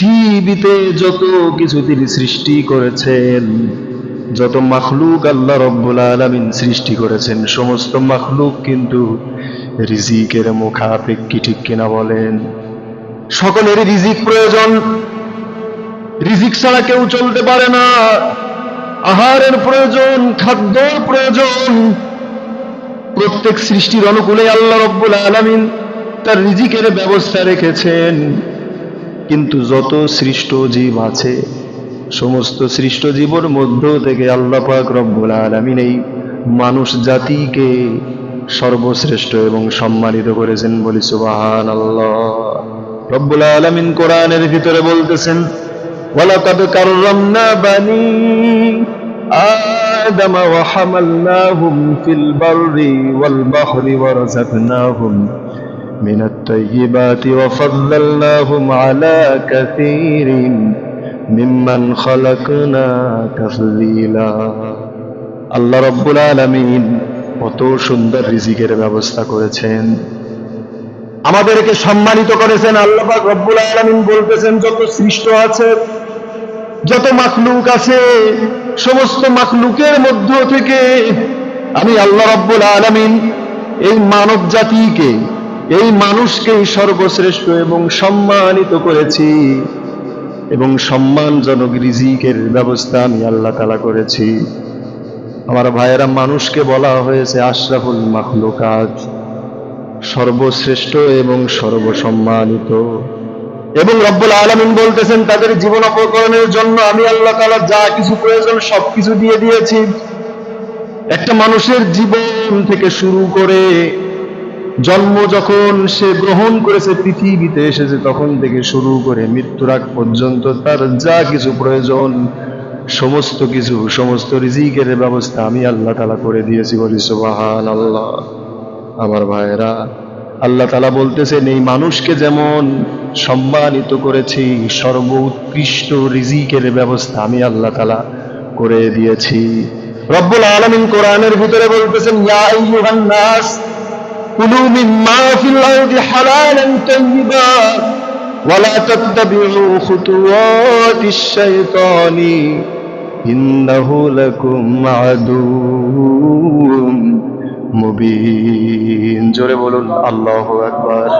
পৃথিবীতে যত কিছু তিনি সৃষ্টি করেছেন, যত মাখলুক আল্লাহ রব্বুল আলামিন সৃষ্টি করেছেন, সমস্ত মাখলুক কিন্তু রিজিকের মুখাপেক্ষী ঠিক কিনা বলেন? সকলেরই রিজিক প্রয়োজন। রিজিক ছাড়া কেউ চলতে পারে না। আহারের প্রয়োজন, খাদ্যের প্রয়োজন। প্রত্যেক সৃষ্টির অনুকূলে আল্লাহ রব্বুল আলামিন তার রিজিকের ব্যবস্থা রেখেছেন। কিন্তু যত সৃষ্ট জীব আছে সমস্ত সৃষ্ট জীবর মধ্য থেকে আল্লাহ পাক রব্বুল আলামিন এই মানুষ জাতিকে সর্বশ্রেষ্ঠ এবং সম্মানিত করেছেন বলি সুবাহান আল্লাহ রব্বুল আলামিন কোরআনের ভিতরে বলতেছেন ওয়ালাকাদ কাররামনা বানি آدم وحملناهم في البر والبحر ورزقناهم من الطيبات وفضلناهم على كثير ممن خلقنا تفضيلا আল্লাহ রব্বুল আলামিন কত সুন্দর রিজিকের ব্যবস্থা করেছেন আমাদেরকে সম্মানিত করেছেন আল্লাহ পাক রব্বুল আলামিন বলতেছেন যত সৃষ্ট আছে যত মাখলুক আছে সমস্ত মাখলুকের মধ্য থেকে আমি আল্লাহ রব্বুল আলামিন এই মানব জাতিকে এই মানুষকেই সর্বশ্রেষ্ঠ এবং সম্মানিত করেছি এবং সম্মানজনক রিজিকের ব্যবস্থা আমি আল্লাহ তালা করেছি। আমার ভাইয়েরা, মানুষকে বলা হয়েছে আশরাফুল মাখলুকাত, সর্বশ্রেষ্ঠ এবং সর্বসম্মানিত। এবং রব্বুল আলমিন বলতেছেন, তাদের জীবন অপকরণের জন্য আমি আল্লাহ তালা যা কিছু প্রয়োজন সবকিছু দিয়ে দিয়েছি। একটা মানুষের জীবন থেকে শুরু করে জন্ম যখন সে গ্রহণ করেছে পৃথিবীতে এসেছে তখন থেকে শুরু করে মৃত্যুর আগ পর্যন্ত তার যা কিছু প্রয়োজন, সমস্ত কিছু, সমস্ত রিজিকের ব্যবস্থা আমি আল্লাহ তালা করে দিয়েছি বলি সুবাহান আল্লাহ আমার ভাইয়েরা, আল্লাহ তালা বলতেছেন, এই মানুষকে যেমন সম্মানিত করেছি, সর্বোৎকৃষ্ট রিজিকের ব্যবস্থা আমি আল্লাহ তালা করে দিয়েছি। রব্বুল আলমিন কোরআনের ভিতরে বলতেছেন কুলু মিম্মা ফিল আরদি হালালান তাইয়্যিবা ওয়ালা তাত্তাবিউ খুতুওয়াতিশ শাইতানি ইন্নাহু লাকুম আদুউম মুবিন জোরে বলুন, আল্লাহু আকবার।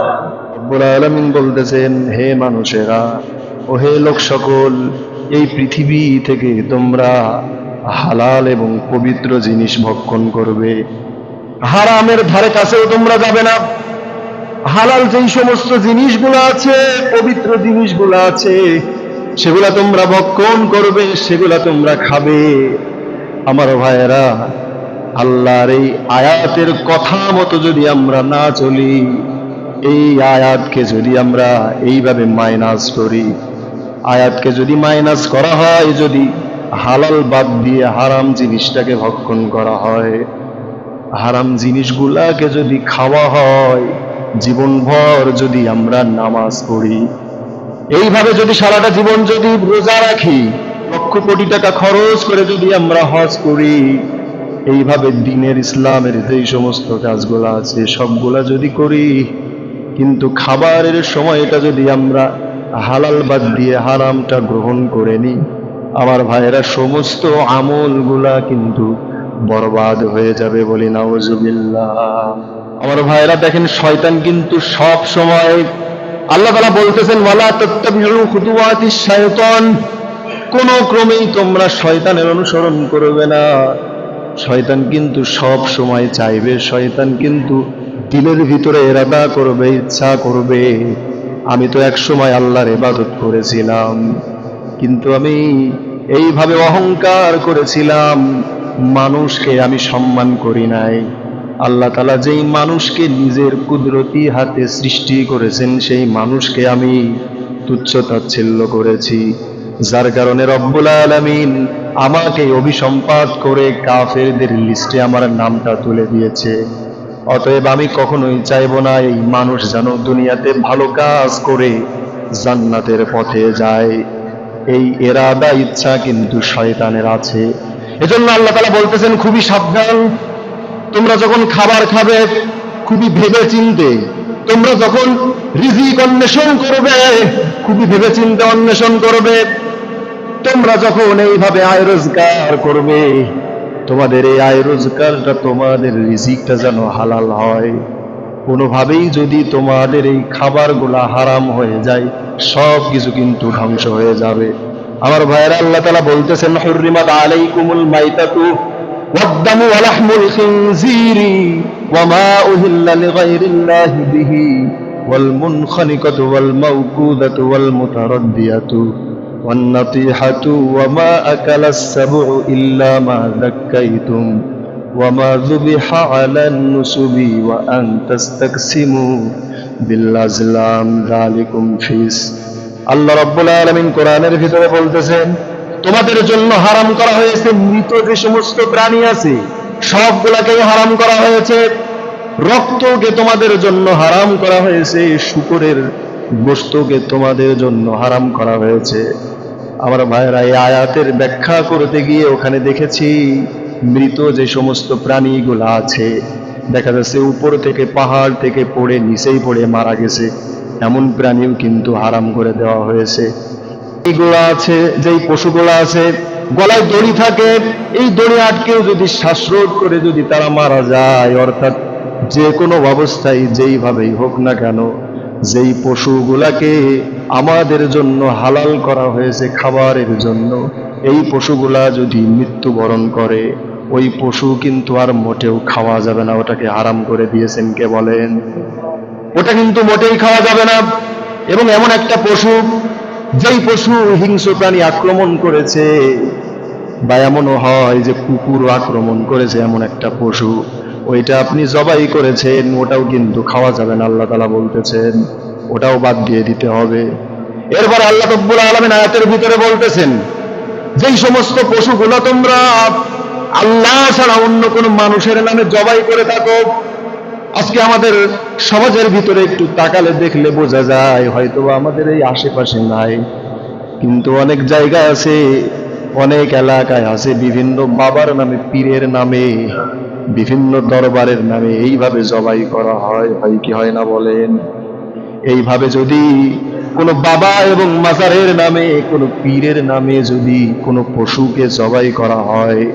রব্বুল আলামিন বলতেছেন, হে মানুষেরা ও হে লোক সকল এই পৃথিবী থেকে তোমরা হালাল এবং পবিত্র জিনিস ভক্ষণ করবে। হারামের ধারে কাছেও তোমরা যাবে না। হালাল যেই সমস্ত জিনিসগুলো আছে, পবিত্র জিনিসগুলো আছে, সেগুলা তোমরা ভক্ষণ করবে, সেগুলা তোমরা খাবে। আমার ভাইয়েরা, আল্লাহর এই আয়াতের কথা মতো যদি আমরা না চলি, এই আয়াতকে যদি আমরা এইভাবে মাইনাস করি, আয়াতকে যদি মাইনাস করা হয়, যদি হালাল বাদ দিয়ে হারাম জিনিসটাকে ভক্ষণ করা হয় হারাম জিনিসগুলাকে যদি খাওয়া হয়, জীবনভর যদি আমরা নামাজ পড়ি, এইভাবে যদি সারাটা জীবন যদি রোজা রাখি, লক্ষ কোটি টাকা খরচ করে যদি আমরা হজ করি, এইভাবে দিনের ইসলামের যেই সমস্ত কাজগুলো আছে, সবগুলা যদি করি, কিন্তু খাবারের সময়টা যদি আমরা হালাল বাদ দিয়ে হারামটা গ্রহণ করে নিই, আমার ভাইয়েরা, সমস্ত আমলগুলা কিন্তু বরবাদ হয়ে যাবে বলি নাউজুবিল্লাহ। আমার ভাইয়েরা দেখেন, শয়তান কিন্তু সব সময় আল্লাহ তালা বলতেছেন, ওয়ালা খুতুওয়াতিশ শায়তান। কোন ক্রমেই তোমরা শয়তানের অনুসরণ করবে না। শয়তান কিন্তু সব সময় চাইবে, শয়তান কিন্তু দিলের ভিতরে এরাদা করবে, ইচ্ছা করবে। আমি তো এক সময় আল্লাহর ইবাদত করেছিলাম, কিন্তু আমি এইভাবে অহংকার করেছিলাম। মানুষকে আমি সম্মান করি নাই। আল্লাহ তালা যেই মানুষকে নিজের কুদরতি হাতে সৃষ্টি করেছেন, সেই মানুষকে আমি তুচ্ছ তাচ্ছিল্য করেছি। যার কারণে রব্বুল আলমিন আমাকে অভিসম্পাদ করে কাফেরদের লিস্টে আমার নামটা তুলে দিয়েছে। অতএব আমি কখনোই চাইব না এই মানুষ যেন দুনিয়াতে ভালো কাজ করে জান্নাতের পথে যায়। এই এরাদা, ইচ্ছা কিন্তু শয়তানের আছে। এজন্য আল্লাহ তালা বলতেছেন, খুবই সাবধান। তোমরা যখন খাবার খাবে, খুবই ভেবে চিনতে তোমরা যখন রিজিক অন্বেষণ করবে, খুবই ভেবেচিন্তে অন্বেষণ করবে। তোমরা যখন এইভাবে আয় রোজগার করবে, তোমাদের এই আয় রোজগারটা তোমাদের রিজিকটা যেন হালাল হয়। কোনোভাবেই যদি তোমাদের এই খাবারগুলা হারাম হয়ে যায় সব কিছু কিন্তু ধ্বংস হয়ে যাবে। আমার ভাইয়েরা আল্লাহ তালা বলতেছেন হুররিমাত আলাইকুমুল মাইতাতু والدم ولحم الخنزير وما أهل لغير الله به والمنخنقة والموقوذة والمتردية والنطيحة وما أكل السبع إلا ما ذكيتم وما ذبح على النسب وأن تستقسموا بالأزلام ذلكم فيس আল্লাহ রব্বুল আলমিন কোরআনের ভিতরে বলতেছেন, তোমাদের জন্য হারাম করা হয়েছে মৃত যে সমস্ত প্রাণী আছে, সবগুলাকেই হারাম করা হয়েছে। রক্তকে তোমাদের জন্য হারাম করা হয়েছে, শুকুরের বস্তুকে তোমাদের জন্য হারাম করা হয়েছে। আমার ভাইয়েরা, এই আয়াতের ব্যাখ্যা করতে গিয়ে ওখানে দেখেছি, মৃত যে সমস্ত প্রাণীগুলা আছে, দেখা যাচ্ছে উপর থেকে পাহাড় থেকে পড়ে, নিচেই পড়ে মারা গেছে। এমন প্রাণীও কিন্তু হারাম করে দেওয়া হয়েছে। এইগুলা আছে, যেই পশুগুলা আছে, গলায় দড়ি থাকে, এই দড়ি আটকেও যদি শ্বাসরোধ করে যদি তারা মারা যায়, অর্থাৎ যে কোনো অবস্থায় যেইভাবেই হোক না কেন, যেই পশুগুলাকে আমাদের জন্য হালাল করা হয়েছে খাবারের জন্য, এই পশুগুলা যদি মৃত্যুবরণ করে, ওই পশু কিন্তু আর মোটেও খাওয়া যাবে না, ওটাকে হারাম করে দিয়েছেন কে বলেন? ওটা কিন্তু মোটেই খাওয়া যাবে না। এবং এমন একটা পশু, যেই পশু হিংস্র প্রাণী আক্রমণ করেছে, বা এমনও হয় যে কুকুর আক্রমণ করেছে এমন একটা পশু, ওইটা আপনি জবাই করেছেন, ওটাও কিন্তু খাওয়া যাবে না, আল্লাহ তালা বলতেছেন। ওটাও বাদ দিয়ে দিতে হবে। এরপর আল্লাহ তব্বুল আলমিন আয়াতের ভিতরে বলতেছেন, যেই সমস্ত পশুগুলো তোমরা আল্লাহ ছাড়া অন্য কোনো মানুষের নামে জবাই করে থাকো আজকে আমাদের সমাজের ভিতরে একটু তাকালে দেখলে বোঝা যায় হয়তো আমাদের এই আশেপাশে নাই। কিন্তু অনেক জায়গায় আছে, অনেক এলাকায় আছে, বিভিন্ন বাবার নামে, পীরের নামে, বিভিন্ন দরবারের নামে এইভাবে জবাই করা হয় হয় কি হয় না বলেন? এইভাবে যদি কোনো বাবা এবং মাজারের নামে, কোনো পীরের নামে যদি কোনো পশুকে জবাই করা হয়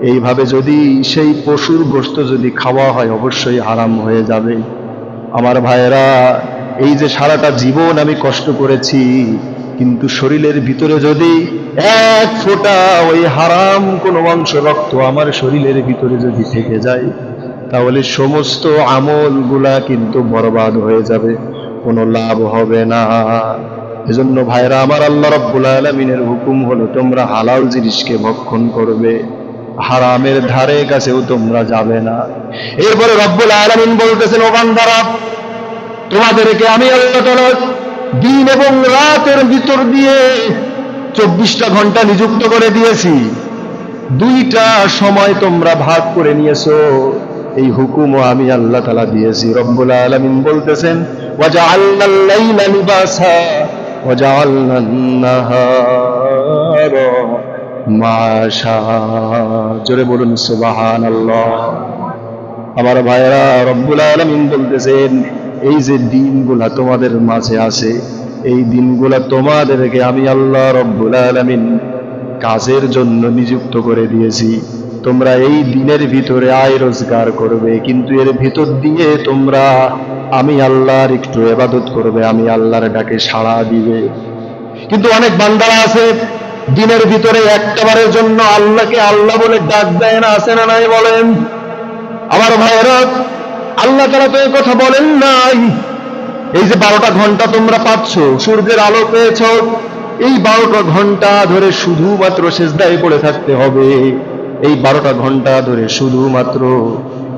এইভাবে যদি সেই পশুর গোস্ত যদি খাওয়া হয়, অবশ্যই হারাম হয়ে যাবে। আমার ভাইয়েরা, এই যে সারাটা জীবন আমি কষ্ট করেছি, কিন্তু শরীরের ভিতরে যদি এক ফোঁটা ওই হারাম কোনো অংশ রক্ত আমার শরীরের ভিতরে যদি থেকে যায়, তাহলে সমস্ত আমলগুলা কিন্তু বরবাদ হয়ে যাবে, কোনো লাভ হবে না। এজন্য ভাইরা আমার আল্লাহ রব্বুল আলমিনের হুকুম হলো, তোমরা হালাল জিনিসকে ভক্ষণ করবে। হারামের ধারে কাছেও তোমরা যাবে না। এরপরে রব্বুল আলমিন বলতেছেন ওবান দ্বারা তোমাদেরকে আমি আল্লাহ দিন এবং রাতের ভিতর দিয়ে চব্বিশটা ঘণ্টা নিযুক্ত করে দিয়েছি। দুইটা সময় তোমরা ভাগ করে নিয়েছ। এই হুকুমও আমি আল্লাহ তালা দিয়েছি। রব্বুল আলমিন বলতেছেন ওয়াজা আল্লাহ ওয়াজা আল্লাহ মাশা জোরে বলুন সুবাহান আল্লাহ আমার ভাইরা রব্বুল আলমিন বলতেছেন, এই যে দিনগুলা তোমাদের মাঝে আছে, এই দিনগুলা তোমাদেরকে আমি আল্লাহ রব্বুল আলমিন কাজের জন্য নিযুক্ত করে দিয়েছি। তোমরা এই দিনের ভিতরে আয় রোজগার করবে, কিন্তু এর ভিতর দিয়ে তোমরা আমি আল্লাহর একটু এবাদত করবে, আমি আল্লাহর ডাকে সাড়া দিবে। কিন্তু অনেক বান্দারা আছে দিনের ভিতরে একটাবারের জন্য আল্লাহকে আল্লাহ বলে ডাক দেয় না, আসে না নাই বলেন। আমার ভাইয়েরা, আল্লাহ তারা তো কথা বলেন নাই। এই যে বারোটা ঘণ্টা তোমরা পাচ্ছ, সূর্যের আলো পেয়েছ, এই বারোটা ঘণ্টা ধরে শুধুমাত্র শেষদায় পড়ে থাকতে হবে। এই বারোটা ঘণ্টা ধরে শুধুমাত্র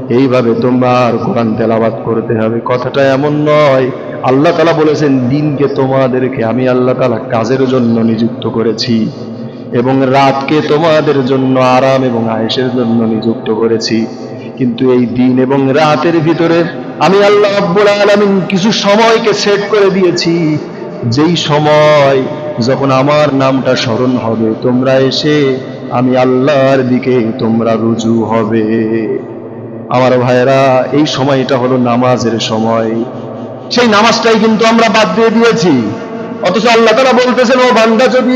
এইভাবে তোমার কোরআন তেলাবাদ করতে হবে। কথাটা এমন নয় আল্লাহ তালা বলেছেন, দিনকে তোমাদেরকে আমি আল্লাহ তালা কাজের জন্য নিযুক্ত করেছি এবং রাতকে তোমাদের জন্য আরাম এবং আয়েসের জন্য নিযুক্ত করেছি। কিন্তু এই দিন এবং রাতের ভিতরে আমি আল্লাহ আব্বুল আলমিন কিছু সময়কে সেট করে দিয়েছি। যেই সময় যখন আমার নামটা স্মরণ হবে, তোমরা এসে আমি আল্লাহর দিকে তোমরা রুজু হবে। আমার ভাইয়েরা, এই সময়টা হলো নামাজের সময়। সেই নামাজটাই কিন্তু আমরা বাদ দিয়ে দিয়েছি। অথচ আল্লাহ তারা বলতেছেন, ও বান্দা, যদি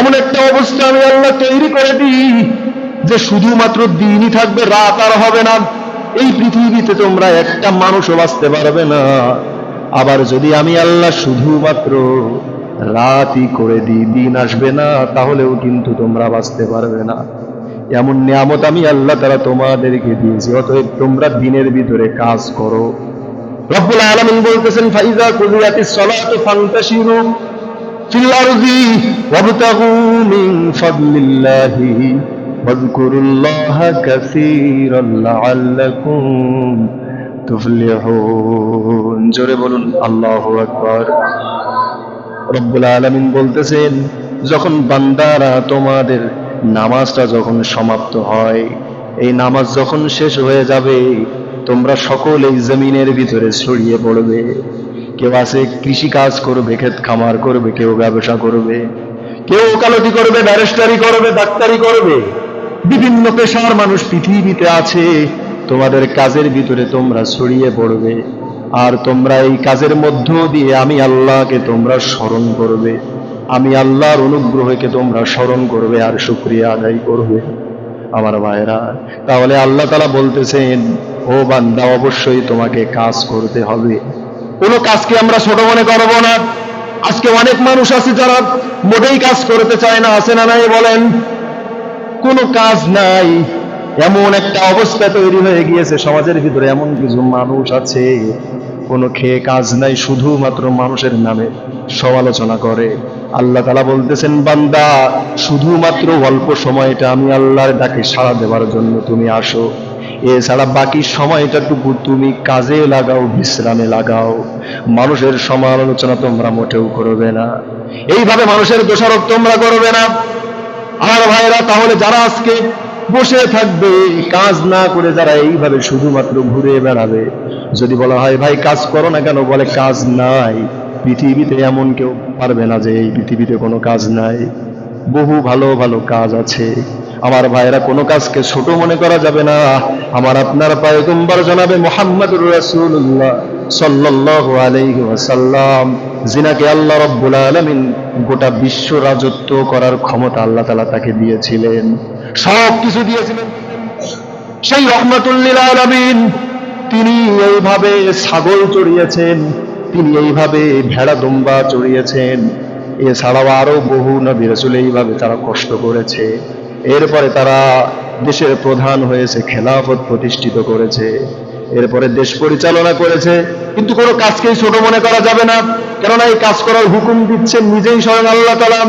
এমন একটা অবস্থা আমি আল্লাহ তৈরি করে দিই, যে শুধুমাত্র দিনই থাকবে, রাত আর হবে না, এই পৃথিবীতে তোমরা একটা মানুষও বাঁচতে পারবে না। আবার যদি আমি আল্লাহ শুধুমাত্র রাতই করে দিই, দিন আসবে না, তাহলেও কিন্তু তোমরা বাঁচতে পারবে না। এমন নিয়ামত আমি আল্লাহ তারা তোমাদেরকে দিয়েছি, অতএব তোমরা দিনের ভিতরে কাজ করো। রব্বুল আলামিন বলতেছেন, ফাইজা সালাতু ফান্তাশিরু ফিল ওয়াবতাগু মিন ফাদলিল্লাহি কাসীরান লাআল্লাকুম তুফলিহুন। জোরে বলুন, আল্লাহু আকবার। রব্বুল আলামিন বলতেছেন, যখন বান্দারা তোমাদের নামাজটা যখন সমাপ্ত হয়, এই নামাজ যখন শেষ হয়ে যাবে তোমরা সকল এই জমিনের ভিতরে ছড়িয়ে পড়বে। কেউ আছে কৃষি কাজ করবে, ক্ষেত খামার করবে, কেউ ব্যবসা করবে। কেউ ওকালতি করবে, ব্যারিস্টারি করবে, ডাক্তারি করবে। বিভিন্ন পেশার মানুষ পৃথিবীতে আছে। তোমাদের কাজের ভিতরে তোমরা ছড়িয়ে পড়বে। আর তোমরা এই কাজের মধ্য দিয়ে আমি আল্লাহকে তোমরা স্মরণ করবে। আমি আল্লাহর অনুগ্রহকে তোমরা স্মরণ করবে আর শুক্রিয়া আদায় করবে। আমার ভাইরা তাহলে আল্লাহ তালা বলতেছেন ও বান্দা, অবশ্যই তোমাকে কাজ করতে হবে। কোনো কাজকে আমরা ছোট মনে করব না। আজকে অনেক মানুষ আছে যারা মোটেই কাজ করতে চায় না, আছে না নাই বলেন? কোনো কাজ নাই। এমন একটা অবস্থা তৈরি হয়ে গিয়েছে সমাজের ভিতরে, এমন কিছু মানুষ আছে। কোনো খেয়ে কাজ নাই, শুধুমাত্র মানুষের নামে সমালোচনা করে। আল্লাহ তালা বলতেছেন, বান্দা, শুধুমাত্র অল্প সময়টা আমি আল্লাহর ডাকে সাড়া দেওয়ার জন্য তুমি আসো। এছাড়া বাকি সময়টাটুকু তুমি কাজে লাগাও, বিশ্রামে লাগাও। মানুষের সমালোচনা তোমরা মোটেও করবে না। এইভাবে মানুষের দোষারোপ তোমরা করবে না। আর ভাইরা, তাহলে যারা আজকে বসে থাকবে, কাজ না করে যারা এইভাবে শুধুমাত্র ঘুরে বেড়াবে, যদি বলা হয়, ভাই, কাজ করো না কেন? বলে, কাজ নাই। পৃথিবীতে এমন কেউ পারবে না যে এই পৃথিবীতে কোনো কাজ নাই। বহু ভালো ভালো কাজ আছে। আমার ভাইরা কোনো কাজকে ছোট মনে করা যাবে না। আমার আপনার পায়গম্বর জানাবে মোহাম্মদ রাসূলুল্লাহ সাল্লাল্লাহু আলাইহি ওয়াসাল্লাম। আল্লাহ আলামিন গোটা বিশ্ব রাজত্ব করার ক্ষমতা আল্লাহ তাআলা তাকে দিয়েছিলেন। সব কিছু দিয়েছিলেন। সেই রহমাতুল্লিল আলামিন, তিনি এইভাবে ছাগল চড়িয়েছেন, তিনি এইভাবে ভেড়া দুম্বা চড়িয়েছেন। এছাড়াও আরও বহু নবী রাসূল এইভাবে তারা কষ্ট করেছে। এরপরে তারা দেশের প্রধান হয়েছে খেলাফত প্রতিষ্ঠিত করেছে। এরপরে দেশ পরিচালনা করেছে। কিন্তু কোনো কাজকেই ছোট মনে করা যাবে না। কেননা এই কাজ করার হুকুম দিচ্ছেন নিজেই স্বয়ং আল্লাহ তালা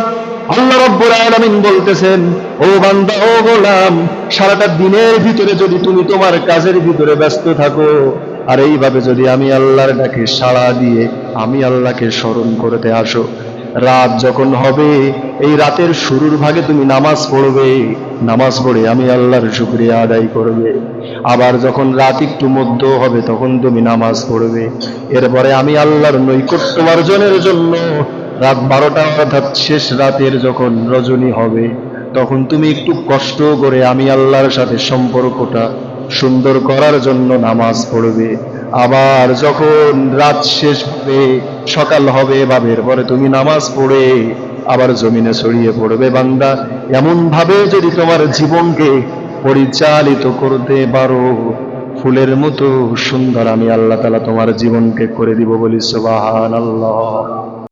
আল্লাহ রব্বুল আলামিন বলতেছেন, ও বান্দা, ও গোলাম, সারাটা দিনের ভিতরে যদি তুমি তোমার কাজের ভিতরে ব্যস্ত থাকো, আর এইভাবে যদি আমি আল্লাহর ডাকে সাড়া দিয়ে আমি আল্লাহকে স্মরণ করতে আসো রাত যখন হবে, এই রাতের শুরুর ভাগে তুমি নামাজ পড়বে। নামাজ পড়ে আমি আল্লাহর শুক্রিয়া আদায় করবে। আবার যখন রাত একটু মধ্য হবে, তখন তুমি নামাজ পড়বে। এরপরে আমি আল্লাহর নৈকট্য অর্জনের জন্য রাত বারোটা অর্থাৎ শেষ রাতের যখন রজনী হবে, তখন তুমি একটু কষ্ট করে আমি আল্লাহর সাথে সম্পর্কটা সুন্দর করার জন্য নামাজ পড়বে। আবার যখন রাত শেষ হবে সকাল হবে বা বের পরে তুমি নামাজ পড়ে আবার জমিনে ছড়িয়ে পড়বে বান্দা। এমন ভাবে যদি তোমার জীবনকে পরিচালিত করতে পারো, ফুলের মতো সুন্দর আমি আল্লাহ তালা তোমার জীবনকে করে দিব বলি সুবাহ আল্লাহ